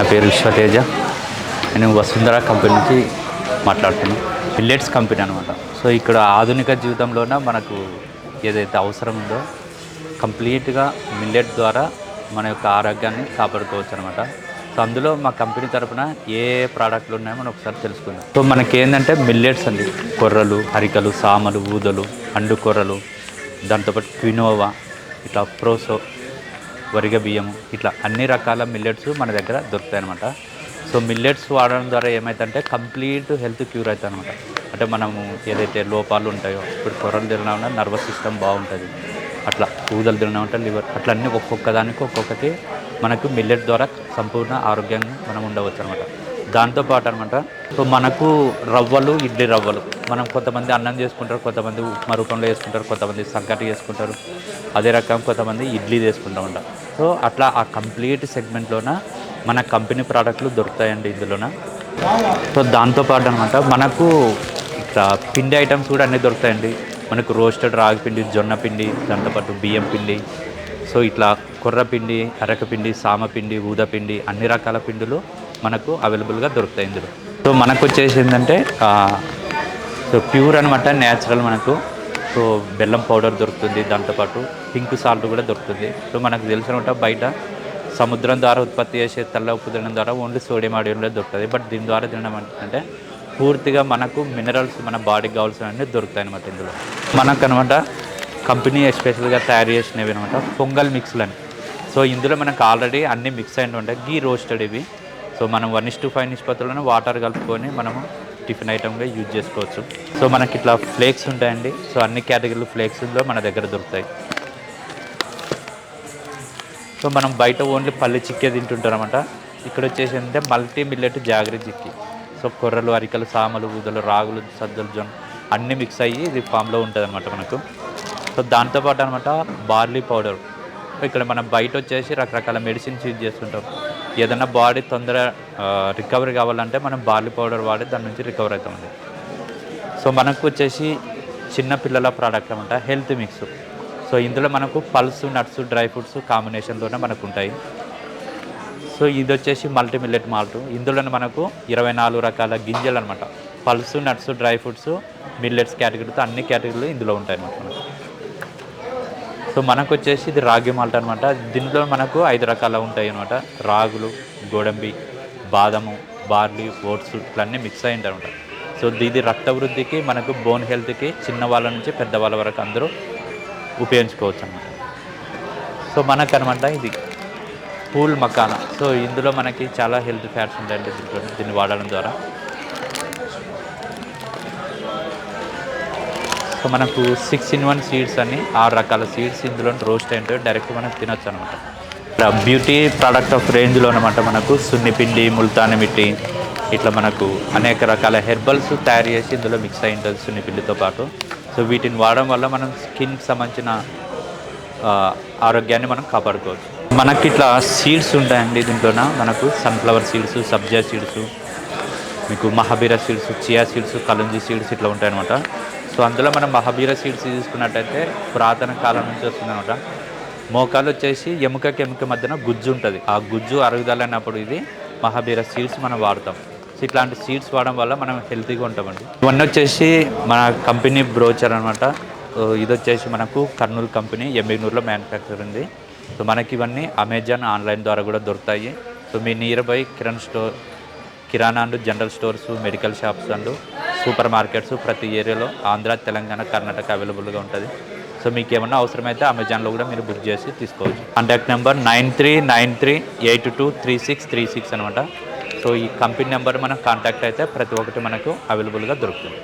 నా పేరు విశ్వతేజ. నేను వసుంధర కంపెనీ నుంచి మాట్లాడుతున్నాను మిల్లెట్స్ కంపెనీ అనమాట. సో ఇక్కడ ఆధునిక జీవితంలోన మనకు ఏదైతే అవసరం ఉందో కంప్లీట్గా మిల్లెట్ ద్వారా మన యొక్క ఆరోగ్యాన్ని కాపాడుకోవచ్చు అనమాట. సో అందులో మా కంపెనీ తరపున ఏ ఏ ప్రోడక్ట్లు ఉన్నాయో మనం ఒకసారి తెలుసుకుందాం. సో మనకి ఏంటంటే మిల్లెట్స్ అండి. కొర్రలు హరికలు సామలు ఊదలు అండు కొర్రలు దాంతోపాటు క్వినోవా ఇట్లా ప్రోసో వరిగ బియ్యము ఇట్లా అన్ని రకాల మిల్లెట్స్ మన దగ్గర దొరుకుతాయి అనమాట సో మిల్లెట్స్ వాడడం ద్వారా ఏమవుతుందంటే కంప్లీట్ హెల్త్ క్యూర్ అవుతుంది అనమాట అంటే మనము ఏదైతే లోపాలు ఉంటాయో ఇప్పుడు కొర్రలు తినడం వల్ల నర్వస్ సిస్టమ్ బాగుంటుంది. అట్లా ఊదలు తినడం అంటే లివర్ అట్లా అన్నీ ఒక్కొక్క దానికి ఒక్కొక్కటి మనకు మిల్లెట్ ద్వారా సంపూర్ణ ఆరోగ్యంగా మనం ఉండవచ్చు అనమాట దాంతోపాటు అనమాట సో మనకు రవ్వలు ఇడ్లీ రవ్వలు. మనం కొంతమంది అన్నం చేసుకుంటారు కొంతమంది ఉప్మా రూపంలో చేసుకుంటారు కొంతమంది సంకటి చేసుకుంటారు. అదే రకం కొంతమంది ఇడ్లీ చేసుకుంటామంట సో అట్లా ఆ కంప్లీట్ సెగ్మెంట్లోన మన కంపెనీ ప్రోడక్ట్లు దొరుకుతాయండి ఇందులోన. సో దాంతోపాటు అనమాట మనకు ఇట్లా పిండి ఐటమ్స్ కూడా అన్నీ దొరుకుతాయండి. మనకు రోస్టెడ్ రాగి పిండి జొన్న పిండి దాంతోపాటు బియ్యం పిండి. సో ఇట్లా కుర్రపిండి అరకపిండి సామపిండి ఊదపిండి సామ పిండి అన్ని రకాల పిండులు మనకు అవైలబుల్గా దొరుకుతాయి ఇందులో. సో మనకు వచ్చేసి ఏంటంటే సో ప్యూర్ అనమాట న్యాచురల్ మనకు. సో బెల్లం పౌడర్ దొరుకుతుంది దాంతోపాటు పింక్ సాల్ట్ కూడా దొరుకుతుంది. సో మనకు తెలిసిన బయట సముద్రం ద్వారా ఉత్పత్తి చేసే తెల్ల ఉప్పు తినడం ద్వారా ఓన్లీ సోడియం ఆడియంలో దొరుకుతుంది. బట్ దీని ద్వారా తినడం అంటే పూర్తిగా మనకు మినరల్స్ మన బాడీకి కావాల్సినవన్నీ దొరుకుతాయి అనమాట ఇందులో. మనకు అనమాట కంపెనీ ఎస్పెషల్గా తయారు చేసినవి అనమాట పొంగల్ మిక్స్లు అని సో ఇందులో మనకు ఆల్రెడీ అన్ని మిక్స్ అయిన ఉంటాయి. గీ రోస్టెడ్ ఇవి. సో మనం వన్ ఇస్ టు ఫైవ్ నిష్పత్తులను వాటర్ కలుపుకొని మనము టిఫిన్ ఐటమ్గా యూజ్ చేసుకోవచ్చు. సో మనకి ఇట్లా ఫ్లేక్స్ ఉంటాయండి. సో అన్ని కేటగిరీలు ఫ్లేక్స్లో మన దగ్గర దొరుకుతాయి. సో మనం బయట ఓన్లీ పల్లి చిక్కే తింటుంటారనమాట ఇక్కడ వచ్చేసి ఏంటంటే multi millet jaggery chikki. So కొర్రలు అరికలు సామలు ఊదలు రాగులు సజ్జలు జొన్న అన్నీ మిక్స్ అయ్యి ఇది ఫామ్లో ఉంటుంది అనమాట మనకు. సో దాంతోపాటు అనమాట బార్లీ పౌడర్. ఇక్కడ మనం బయట వచ్చేసి రకరకాల మెడిసిన్స్ యూజ్ చేస్తుంటాం. ఏదైనా బాడీ తొందర రికవరీ కావాలంటే మనం బార్లీ పౌడర్ వాడి దాని నుంచి రికవర్ అవుతామండి. సో మనకు వచ్చేసి చిన్న పిల్లల ప్రోడక్ట్ అనమాట హెల్త్ మిక్స్. సో ఇందులో మనకు పల్స్ నట్స్ డ్రై ఫ్రూట్స్ కాంబినేషన్తోనే మనకు ఉంటాయి. సో ఇది వచ్చేసి మల్టీ మిల్లెట్ మాల్ట్. ఇందులోనే మనకు ఇరవై నాలుగు రకాల గింజలు అనమాట pulse nuts dry fruits millets కేటగిరీతో అన్ని కేటగిరీలు ఇందులో ఉంటాయి అన్నమాట మనకు. సో మనకు వచ్చేసి ఇది రాగి మాల్ట్ అనమాట దీనిలో మనకు ఐదు రకాల ఉంటాయి అనమాట రాగులు గోడంబి బాదము బార్లీ ఓట్స్ ఇట్లన్నీ మిక్స్ అయి ఉంటాయి అనమాట సో ఇది రక్త వృద్ధికి మనకు బోన్ హెల్త్కి చిన్న వాళ్ళ నుంచి పెద్దవాళ్ళ వరకు అందరూ ఉపయోగించుకోవచ్చు అనమాట సో మనకు అనమాట ఇది పూల్ మకానా. సో ఇందులో మనకి చాలా హెల్త్ ఫ్యాట్స్ ఉంటాయండి దీంట్లో దీన్ని వాడడం ద్వారా. సో మనకు సిక్స్ ఇన్ వన్ సీడ్స్ అని ఆరు రకాల సీడ్స్ ఇందులో రోస్ట్ అయింటే డైరెక్ట్ మనం తినొచ్చు అనమాట బ్యూటీ ప్రోడక్ట్ ఆఫ్ రేంజ్లో అనమాట మనకు. సున్నిపిండి ముల్తాని మిట్టి ఇట్లా మనకు అనేక రకాల హెర్బల్స్ తయారు చేసి ఇందులో మిక్స్ అయి ఉంటుంది సున్నిపిండితో పాటు. సో వీటిని వాడడం వల్ల మనం స్కిన్కి సంబంధించిన ఆరోగ్యాన్ని మనం కాపాడుకోవచ్చు. మనకి ఇట్లా సీడ్స్ ఉంటాయండి దీంట్లోన. మనకు సన్ఫ్లవర్ సీడ్స్ సబ్జా సీడ్స్ మీకు mahabeera seeds chia seeds kalonji seeds ఇట్లా ఉంటాయన్నమాట. సో అందులో మనం మహాబీర సీడ్స్ తీసుకున్నట్టయితే పురాతన కాలం నుంచి వస్తుందనమాట మోకాలు వచ్చేసి ఎముకకి ఎముక మధ్యన గుజ్జు ఉంటుంది. ఆ గుజ్జు అరుగుదలన్నప్పుడు ఇది మహాబీర సీడ్స్ మనం వాడతాం. సో ఇట్లాంటి సీడ్స్ వాడడం వల్ల మనం హెల్తీగా ఉంటామండి. ఇవన్నీ వచ్చేసి మన కంపెనీ బ్రోచర్ అనమాట ఇది వచ్చేసి మనకు కర్నూలు కంపెనీ ఎంబీనూరులో మ్యానుఫ్యాక్చర్ ఉంది. సో మనకి ఇవన్నీ అమెజాన్ ఆన్లైన్ ద్వారా కూడా దొరుకుతాయి. So me near by kirana store kirana and general stores medical shops and super markets ప్రతి ఏరియాలో ఆంధ్ర తెలంగాణ కర్ణాటక అవైలబుల్గా ఉంటుంది. సో మీకు ఏమన్నా అవసరమైతే అమెజాన్లో కూడా మీరు బుక్ చేసి తీసుకోవచ్చు. Contact number nine three nine three eight two three six three six అనమాట. సో ఈ కంపెనీ నెంబర్ మనకు కాంటాక్ట్ అయితే ప్రతి ఒక్కటి మనకు అవైలబుల్గా దొరుకుతుంది.